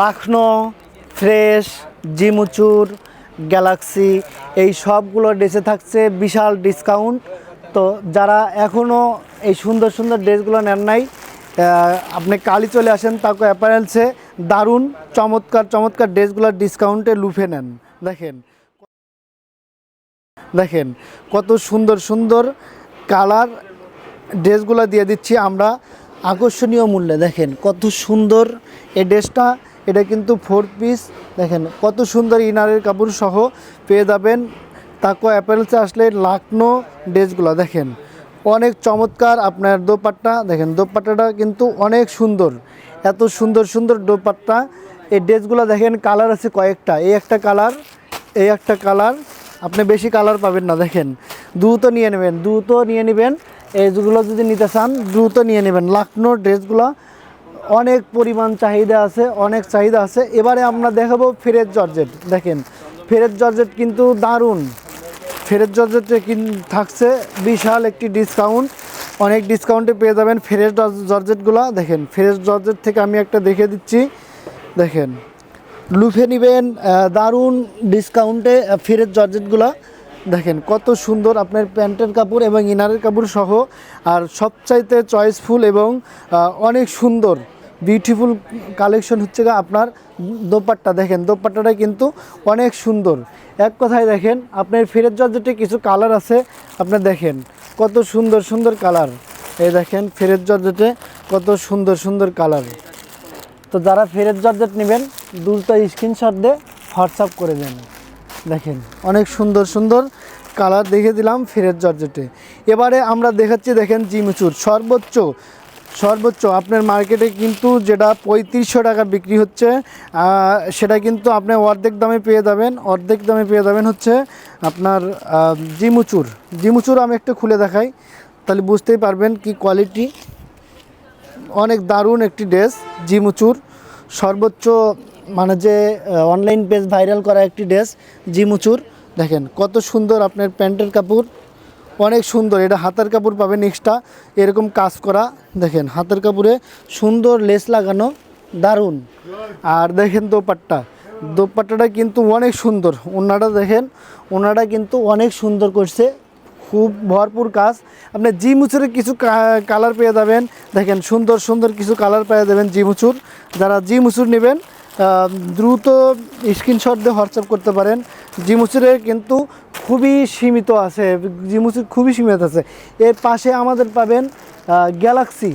Lucknow, fresh, জিমুচুর, Galaxy, এই সবগুলো ড্রেসে থাকছে বিশাল ডিসকাউন্ট। তো যারা এখনও এই সুন্দর সুন্দর ড্রেসগুলো নেন নাই আপনি কালি চলে আসেন তাকে অ্যাপারেলসে। দারুণ, চমৎকার চমৎকার ড্রেসগুলো ডিসকাউন্টে লুফে নেন। দেখেন দেখেন, কত সুন্দর সুন্দর কালার ড্রেসগুলো দিয়ে দিচ্ছি আমরা। আকর্ষণীয় মূল্যে, দেখেন, কত সুন্দর এই ড্রেসটা। এটা কিন্তু ফোর পিস দেখেন, কত সুন্দর ইনারের কাপড় সহ পেয়ে যাবেন। তাকো অ্যাপারেলসে আসলে লাকনো ড্রেসগুলো, দেখেন। অনেক চমৎকার আপনার দোপাট্টা। দেখেন, দোপাট্টাটা কিন্তু অনেক সুন্দর। এত সুন্দর সুন্দর দোপাট্টা। এই ড্রেসগুলো দেখেন, কালার আছে কয়েকটা। এই একটা কালার, এই একটা কালার। আপনি বেশি কালার পাবেন না, দেখেন। দ্রুত নিয়ে নেবেন, দ্রুত নিয়ে নেবেন। এইগুলো যদি নিতে চান, দ্রুত নিয়ে নেবেন। লাকনোর ড্রেসগুলো অনেক পরিমাণ চাহিদা আছে, অনেক চাহিদা আছে। এবারে আমরা দেখাবো ফেরেজ জর্জেট। দেখেন ফেরেজ জর্জেট কিন্তু দারুণ। ফেরেজ জর্জেটে থাকছে বিশাল একটি ডিসকাউন্ট অনেক ডিসকাউন্টে পেয়ে যাবেন ফ্রেশ জর্জেটগুলো। দেখেন ফ্রেশ জর্জেট থেকে আমি একটা দেখে দিচ্ছি। দেখেন, লুফে নেবেন দারুণ ডিসকাউন্টে ফ্রেশ জর্জেটগুলো। দেখেন, কত সুন্দর আপনার প্যান্টের কাপড় এবং ইনারের কাপড় সহ। আর সবচাইতে চয়েসফুল এবং অনেক সুন্দর বিউটিফুল কালেকশন হচ্ছে আপনার দোপাট্টা। দেখেন দোপাট্টাটা কিন্তু অনেক সুন্দর। এক কথায় দেখেন, আপনার ফিরেজ জর্জেটে কিছু কালার আছে, আপনি দেখেন, কত সুন্দর সুন্দর কালার এই দেখেন, ফেরত জর্জেটে কত সুন্দর সুন্দর কালার তো যারা ফেরেজ জর্জেট নেবেন দ্রুত স্ক্রিনশট দিয়ে হোয়াটসঅ্যাপ করে দেন। দেখেন, অনেক সুন্দর সুন্দর কালার দেখে দিলাম ফেরেজ জর্জেটে এবারে আমরা দেখাচ্ছি, দেখেন, জিমচুর। সর্বোচ্চ সর্বোচ্চ আপনার মার্কেটে কিন্তু যেটা পঁয়ত্রিশশো টাকা বিক্রি হচ্ছে সেটা কিন্তু আপনি অর্ধেক দামে পেয়ে যাবেন। অর্ধেক দামে পেয়ে যাবেন হচ্ছে আপনার জিমুচুর। জিমুচুর আমি একটু খুলে দেখাই, তাহলে বুঝতেই পারবেন কি কোয়ালিটি অনেক দারুণ একটি ড্রেস জিমুচুর। সর্বোচ্চ মানে যে অনলাইন পেজ ভাইরাল করা একটি ড্রেস জিমুচুর। দেখেন কত সুন্দর আপনার প্যান্টের কাপড়। অনেক সুন্দর। এটা হাতের কাপড় পাবেন এক্সট্রা এরকম কাজ করা, দেখেন, হাতের কাপড়ে সুন্দর লেস লাগানো, দারুণ। আর দেখেন দোপাট্টা। দোপাট্টাটা কিন্তু অনেক সুন্দর। ওনাটা দেখেন, ওনাটা কিন্তু অনেক সুন্দর করছে। খুব ভরপুর কাজ। আপনি জি মুচুরের কিছু কালার পেয়ে যাবেন। দেখেন, সুন্দর সুন্দর কিছু কালার পেয়ে যাবেন জি মুচুর যারা জি মুচুর নেবেন দ্রুত স্ক্রিনশট দিয়ে হোয়াটসঅ্যাপ করতে পারেন। জি মুচুরের কিন্তু খুবই সীমিত আছে জি মুচুর খুবই সীমিত আছে। এর পাশে আমাদের পাবেন গ্যালাক্সি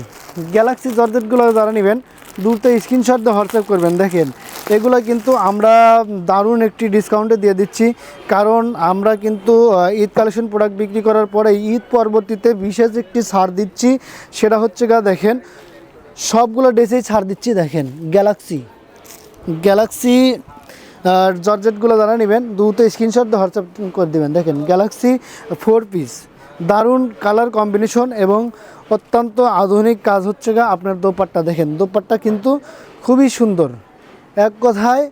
গ্যালাক্সি জর্জেটগুলো যারা নেবেন দ্রুত স্ক্রিনশট দিয়ে হোয়াটসঅ্যাপ করবেন, দেখেন। এগুলো কিন্তু আমরা দারুণ একটি ডিসকাউন্টে দিয়ে দিচ্ছি, কারণ আমরা কিন্তু ঈদ কালেকশন প্রোডাক্ট বিক্রি করার পরে ঈদ পরবর্তীতে বিশেষ একটি ছাড় দিচ্ছি, সেটা হচ্ছে গা, দেখেন, সবগুলো ড্রেসেই ছাড় দিচ্ছি, দেখেন গ্যালাক্সি গ্যালাক্সি আর জর্জেটগুলো যারা নেবেন, দ্রুত স্ক্রিনশট দিয়ে হোয়াটসঅ্যাপ করে দেবেন। দেখেন গ্যালাক্সি ফোর পিস দারুণ কালার কম্বিনেশন এবং অত্যন্ত আধুনিক কাজ হচ্ছে গা আপনার দোপাট্টা। দেখেন, দোপাট্টা কিন্তু খুবই সুন্দর। এক কথায়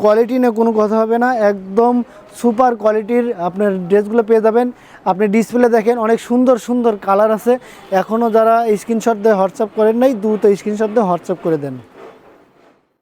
কোয়ালিটি নিয়ে কোনো কথা হবে না। একদম সুপার কোয়ালিটির আপনার ড্রেসগুলো পেয়ে যাবেন। আপনি ডিসপ্লে দেখেন, অনেক সুন্দর সুন্দর কালার আছে। এখনও যারা স্ক্রিনশট দিয়ে হোয়াটসঅ্যাপ করেন নাই, দ্রুত স্ক্রিনশট দিয়ে হোয়াটসঅ্যাপ করে দেন।